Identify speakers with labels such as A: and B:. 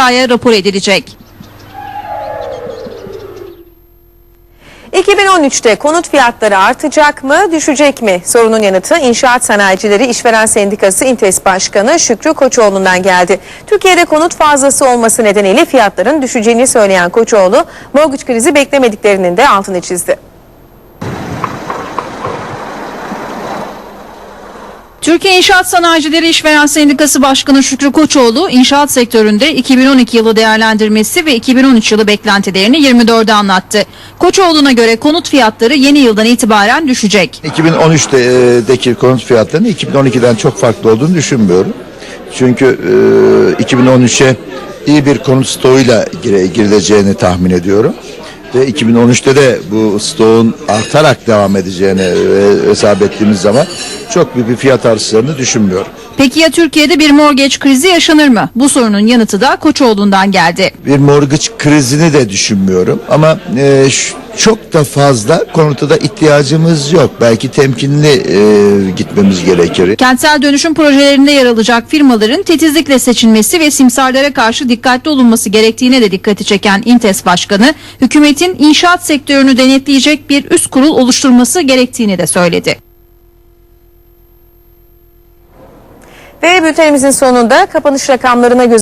A: SSK'ya rapor edilecek.
B: 2013'te konut fiyatları artacak mı, düşecek mi? Sorunun yanıtı İnşaat Sanayicileri İşveren Sendikası İntes Başkanı Şükrü Koçoğlu'ndan geldi. Türkiye'de konut fazlası olması nedeniyle fiyatların düşeceğini söyleyen Koçoğlu, mortgage krizi beklemediklerinin de altını çizdi.
A: Türkiye İnşaat Sanayicileri İşveren Sendikası Başkanı Şükrü Koçoğlu, inşaat sektöründe 2012 yılı değerlendirmesi ve 2013 yılı beklentilerini 24'de anlattı. Koçoğlu'na göre konut fiyatları yeni yıldan itibaren düşecek.
C: 2013'teki konut fiyatlarının 2012'den çok farklı olduğunu düşünmüyorum. Çünkü e, 2013'e iyi bir konut stoğuyla girileceğini tahmin ediyorum. Ve 2013'te de bu stoğun artarak devam edeceğini e, hesap ettiğimiz zaman çok büyük bir fiyat artışlarını düşünmüyorum.
A: Peki ya Türkiye'de bir mortgage krizi yaşanır mı? Bu sorunun yanıtı da Koçoğlu'ndan geldi.
C: Bir mortgage krizini de düşünmüyorum ama e, çok da fazla konuta da ihtiyacımız yok. Belki temkinli e, gitmemiz gerekir.
A: Kentsel dönüşüm projelerinde yer alacak firmaların titizlikle seçilmesi ve simsarlara karşı dikkatli olunması gerektiğine de dikkati çeken İntes Başkanı, hükümetin inşaat sektörünü denetleyecek bir üst kurul oluşturması gerektiğini de söyledi.
B: Ve bültenimizin sonunda kapanış rakamlarına göz